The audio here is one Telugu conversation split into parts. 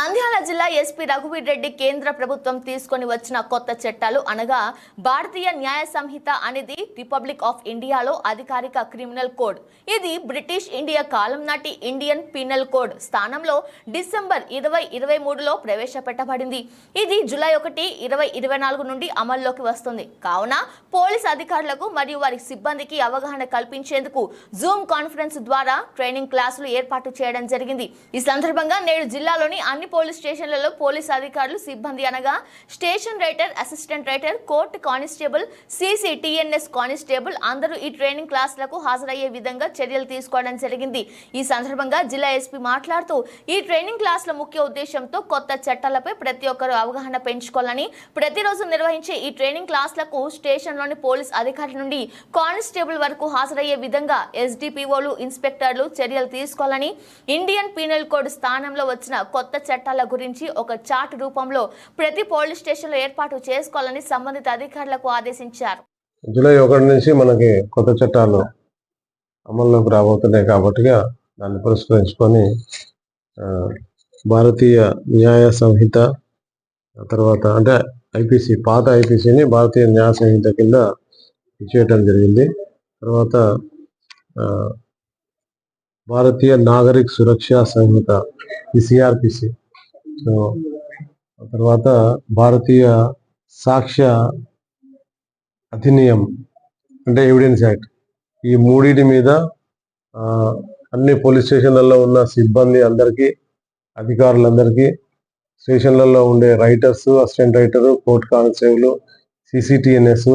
నంద్యాల జిల్లా ఎస్పీ రఘువీర్ రెడ్డి కేంద్ర ప్రభుత్వం తీసుకొని వచ్చిన కొత్త చట్టాలు అనగా భారతీయ న్యాయ సంహిత అనేది రిపబ్లిక్ ఆఫ్ ఇండియాలో అధికారిక క్రిమినల్ కోడ్. ఇది బ్రిటిష్ ఇండియా కాలం నాటి ఇండియన్ పీనల్ కోడ్ స్థానంలో డిసెంబర్ ఇరవై ఇరవై మూడులో ప్రవేశపెట్టబడింది. ఇది జూలై ఒకటి ఇరవై ఇరవై నాలుగు నుండి అమల్లోకి వస్తుంది. కావున పోలీస్ అధికారులకు మరియు వారి సిబ్బందికి అవగాహన కల్పించేందుకు జూమ్ కాన్ఫరెన్స్ ద్వారా ట్రైనింగ్ క్లాసులు ఏర్పాటు చేయడం జరిగింది. ఈ సందర్భంగా నేడు జిల్లాలోని అన్ని పోలీస్ స్టేషన్లలో పోలీస్ అధికారులు సిబ్బంది అనగా station writer assistant writer court constable CC TNS constable అందరూ ఈ ట్రైనింగ్ క్లాసులకు హాజరయ్యే విధంగా చర్యలు తీసుకోవడం జరిగింది. ఈ సందర్భంగా జిల్లా ఎస్పీ మాట్లాడుతూ ఈ ట్రైనింగ్ క్లాసుల ముఖ్య ఉద్దేశంతో కొత్త చట్టాలపై ప్రతి ఒక్కరూ అవగాహన పెంచుకోవాలని ప్రతిరోజు నిర్వహించే ఈ ట్రైనింగ్ క్లాసులకు స్టేషన్లోని పోలీస్ అధికారుల నుండి కానిస్టేబుల్ వరకు హాజరయ్యే విధంగా ఎస్డిపిఓలు ఇన్స్పెక్టర్లు చర్యలు తీసుకోవాలని ఇండియన్ పీనల్ కోడ్ స్థానంలో వచ్చిన కొత్త చట్టాల గురించి ఒక చార్ట్ రూపంలో ప్రతి పోలీస్ స్టేషన్లో ఏర్పాటు చేసుకోవాలని సంబంధిత అధికారులకు ఆదేశించారు. జూలై ఒకటి నుంచి మనకి కొత్త చట్టాలు అమల్లోకి రాబోతున్నాయి కాబట్టి దాన్ని పురస్కరించుకొని భారతీయ న్యాయ సంహిత తర్వాత అంటే ఐపీసీ పాత ఐపీసీని భారతీయ న్యాయ సంహిత కింద చేయటం జరిగింది. తర్వాత భారతీయ నాగరిక సురక్ష సంహిత ఈ సిఆర్పిసి సో తర్వాత భారతీయ సాక్ష్య అధినియం అంటే ఎవిడెన్స్ యాక్ట్ ఈ మూడింటి మీద అన్ని పోలీస్ స్టేషన్లలో ఉన్న సిబ్బంది అందరికీ అధికారులందరికీ స్టేషన్లలో ఉండే writers assistant writer court constable CCTNS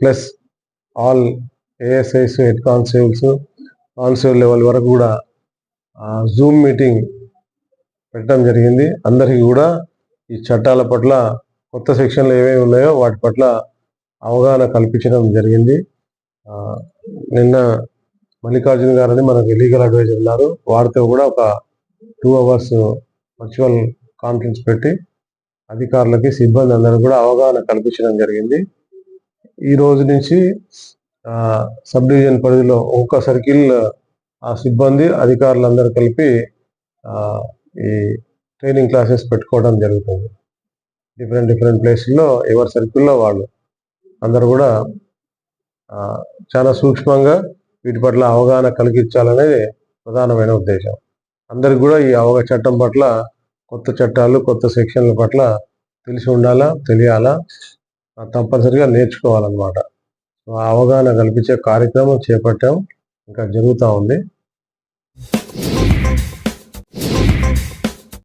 plus all ASIs head constables constable level వరకు కూడా జూమ్ మీటింగ్ పెట్టడం జరిగింది. అందరికీ కూడా ఈ చట్టాల పట్ల కొత్త సెక్షన్లు ఏమేమి ఉన్నాయో వాటి పట్ల అవగాహన కల్పించడం జరిగింది. నిన్న మల్లికార్జున గారని మనకు లీగల్ అడ్వైజర్ ఉన్నారు. వారితో కూడా ఒక టూ అవర్స్ వర్చువల్ కాన్ఫరెన్స్ పెట్టి అధికారులకి సిబ్బంది అందరూ కూడా అవగాహన కల్పించడం జరిగింది. ఈ రోజు నుంచి సబ్ డివిజన్ పరిధిలో ఒక్క సర్కిల్ ఆ సిబ్బంది అధికారులందరూ కలిపి ఈ ట్రైనింగ్ క్లాసెస్ పెట్టుకోవడం జరుగుతుంది. డిఫరెంట్ డిఫరెంట్ ప్లేసుల్లో ఎవరి సర్కిల్లో వాళ్ళు అందరు కూడా చాలా సూక్ష్మంగా వీటి పట్ల అవగాహన కలిగించాలనేది ప్రధానమైన ఉద్దేశం. అందరికి కూడా ఈ అవగా చట్టం పట్ల కొత్త చట్టాలు కొత్త సెక్షన్ల పట్ల తెలిసి ఉండాలా తెలియాలా తప్పనిసరిగా నేర్చుకోవాలన్నమాట. సో ఆ అవగాహన కల్పించే కార్యక్రమం చేపట్టాం ఇంకా జరుగుతూ ఉంది.